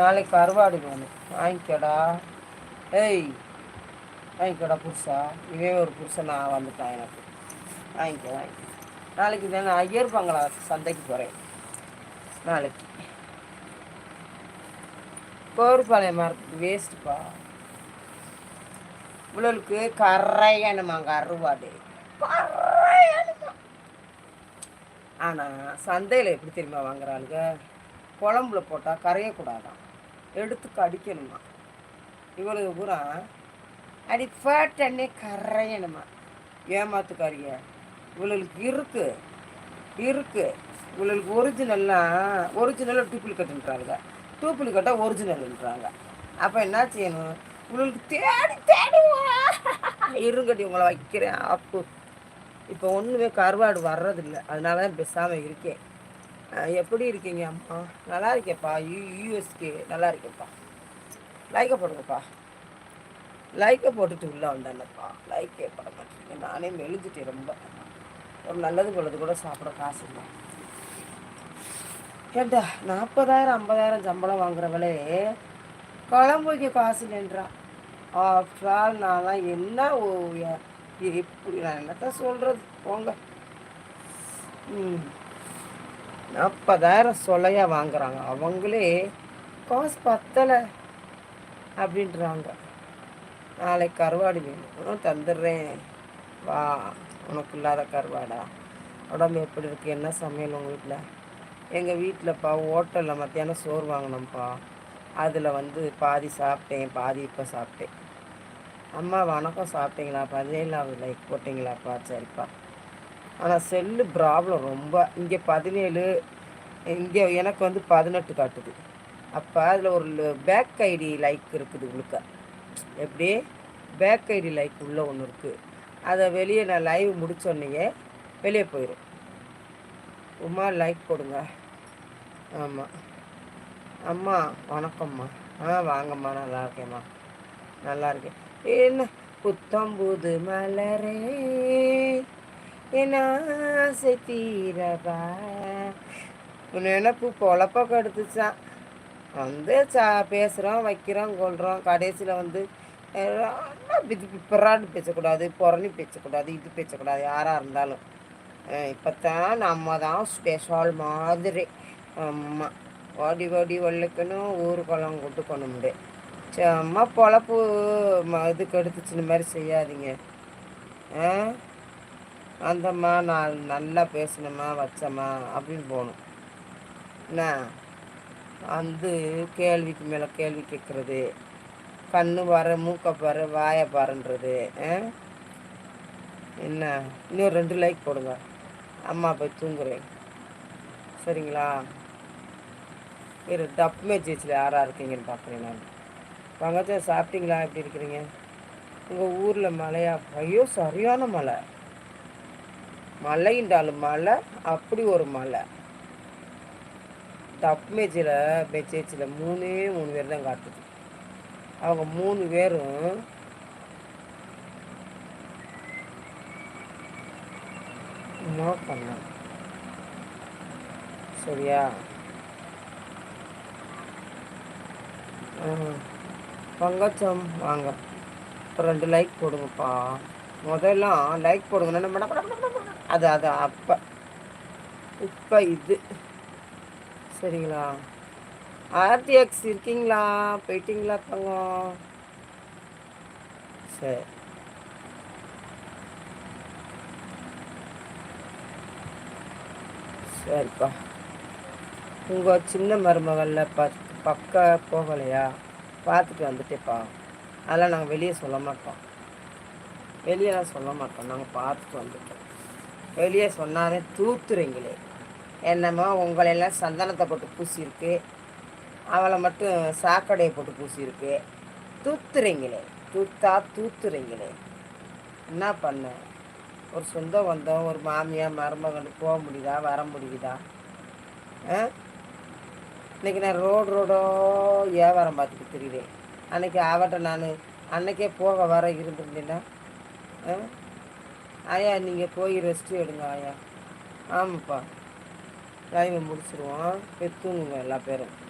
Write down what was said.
நாளைக்கு கருவாடு வேணும். வாங்கிக்கடா. ஏய் வாங்கிக்கடா புதுசா. இதே ஒரு புருஷன் நான் வந்துட்டான் எனக்கு. வாங்கிக்க வாங்கிக்க. நாளைக்கு தானே ஐயர் பங்களா சந்தைக்கு போகிறேன் நாளைக்கு. கோருப்பாளையம் மரத்துக்கு வேஸ்ட்டுப்பா இவ்வளவுக்கு கரையணுமா? கருவாடு ஆனால் சந்தையில் எப்படி தெரியுமா வாங்குறாளுங்க? குழம்புல போட்டால் கரையக்கூடாதான். எடுத்து கடிக்கணுமா இவளுக்கு பூரா அடி ஃபேட்டன்னே கரையணுமா? ஏமாத்துக்காரிய இவளுக்கு இருக்கு. இருக்கு. இவளுக்கு ஒரிஜினல்லாம் ஒரிஜினலாக டூப்ளிகேட்டுன்றாங்க டூப்ளிகேட்டாக ஒரிஜினல்ன்றாங்க அப்போ என்ன செய்யணும்? இவளுக்கு தேடி தேடி இருங்கடி உங்களை வைக்கிறேன். அப்பு இப்போ ஒன்றுமே கருவாடு வர்றதில்லை. அதனால தான் பேசாமல் இருக்கேன். எப்படி இருக்கீங்க அம்மா? நல்லா இருக்கேப்பா யூ யூஎஸ்கே நல்லா இருக்கேப்பா லைக்கை போடுங்கப்பா. லைக்கை போட்டுட்டு உள்ளே வந்தேன்ப்பா லைக்கே போட மாட்டேங்க. நானே மெழுந்துட்டேன் ரொம்ப. ஒரு நல்லது பொழுது கூட சாப்பிட காசு இல்லை. கேட்டா நாற்பதாயிரம் ஐம்பதாயிரம் சம்பளம் வாங்குறவளே குழம்புக்கு காசு நின்றான் ஆஃப்டர் ஆல் நான்லாம் என்ன எப்படி நான் என்னத்தான் சொல்கிறது போங்க. ம். நாற்பதாயிரம் சொல்லையா வாங்குறாங்க. அவங்களே காசு பத்தலை அப்படின்றாங்க. நாளைக்கு கருவாடு வேணும் தந்துடுறேன். வா உனக்கு இல்லாத கருவாடா. உடம்பு எப்படி இருக்குது என்ன சமையல் உங்கள் வீட்டில் எங்கள் வீட்டில்ப்பா ஹோட்டலில் மத்தியானம் சோறு வாங்கினோம்ப்பா. அதில் வந்து பாதி சாப்பிட்டேன் பாதி இப்போ சாப்பிட்டேன். அம்மா வணக்கம் சாப்பிட்டீங்களா பதினேழாவது லைக் போட்டிங்களாப்பா? சரிப்பா. ஆனால் செல்லு ப்ராப்ளம் ரொம்ப. இங்கே பதினேழு இங்கே எனக்கு வந்து பதினெட்டு காட்டுது. அப்போ அதில் ஒரு பேக் ஐடி லைக் இருக்குது உங்களுக்கு எப்படி? பேக் ஐடி லைக் உள்ளே ஒன்று இருக்குது அதை வெளியே நான் லைவ் முடிச்சோடனே வெளியே போயிடும் உமா லைக் போடுங்க ஆமாம் அம்மா வணக்கம்மா. ஆ வாங்கம்மா. நல்லா இருக்கேம்மா. நல்லா இருக்கேன். என்ன? புத்தம்புது மலரே. என் ஆசை தீரவா? நினப்பு பொழப்ப கெடுத்துச்சான் வந்து சா பேசுகிறோம் வைக்கிறோம் கொள்கிறோம் கடைசியில் வந்து இது பிறான்னு பேசக்கூடாது புறணி பேசக்கூடாது இது பேசக்கூடாது யாராக இருந்தாலும். இப்போ தான் நம்ம தான் ஸ்பெஷல் மாதிரி. அம்மா ஓடி ஓடி வள்ளிக்கணும் ஊர் குளம் கொண்டு முடியும் சும்மா பொழப்பு இது கெடுத்துச்சு மாதிரி செய்யாதீங்க. ஆ? அந்தம்மா நான் நல்லா பேசினம்மா வச்சம்மா அப்படின்னு போகணும். என்ன? வந்து கேள்விக்கு மேலே கேள்வி கேட்குறது கண்ணு பாரு மூக்கை பாரு வாயை பாருன்றது என்ன? இன்னும் ரெண்டு லைக் போடுங்க. அம்மா போய் தூங்குறேன். சரிங்களா? இரு டப் மேட்சில் யாராக இருக்கீங்கன்னு பார்க்குறேன் நான். பங்கஜம் சாப்பிட்டீங்களா? எப்படி இருக்கிறீங்க? உங்கள் ஊரில் மழையா? ஐயோ சரியான மழை. மலைன்றாலும் மலை அப்படி ஒரு மலை. டப் மேட்சில் மெச்சேச்சில் மூணே மூணு பேர் தான் காட்டுது. அவங்க மூணு பேரும் பண்ண சரியா? பங்கச்சம் வாங்க. ரெண்டு லைக் போடுங்கப்பா. முதல்லாம் லைக் போடுங்க. நம்ம அது அது அப்போ இப்போ இது. சரிங்களா? ஆர்டிஎக்ஸ் இருக்கீங்களா? போயிட்டீங்களா தங்கம்? சரி. சரிப்பா. உங்கள் சின்ன மருமகளில் ப பக்க போகலையா? பார்த்துட்டு வந்துட்டேப்பா. அதெல்லாம் நாங்கள் வெளியே சொல்ல மாட்டோம். வெளியெல்லாம் சொல்ல மாட்டோம். நாங்கள் பார்த்துட்டு வந்துட்டோம். வெளியே சொன்னாலே தூத்துறீங்களே. என்னமோ உங்களெல்லாம் சந்தனத்தை போட்டு பூசியிருக்கு. அவளை மட்டும் சாக்கடையை போட்டு பூசியிருக்கு. தூத்துறீங்களே. தூத்தா தூத்துறீங்களே. என்ன பண்ண? ஒரு சொந்தம் வந்தோம் ஒரு மாமியார் மருமகன் போக முடியுதா? வர முடியுதா? இன்றைக்கி நான் ரோடு ரோடோ வியாபாரம் பார்த்துட்டு தெரியுதேன் அன்றைக்கி அவட்ட நான் அன்னைக்கே போக வர இருந்திருந்தேன்னா ஆயா நீங்கள் போய் ரெஸ்ட் எடுங்க ஆயா. ஆமாப்பா. லைவை முடிச்சிருவோம். பெற்றுங்க எல்லா பேரும்.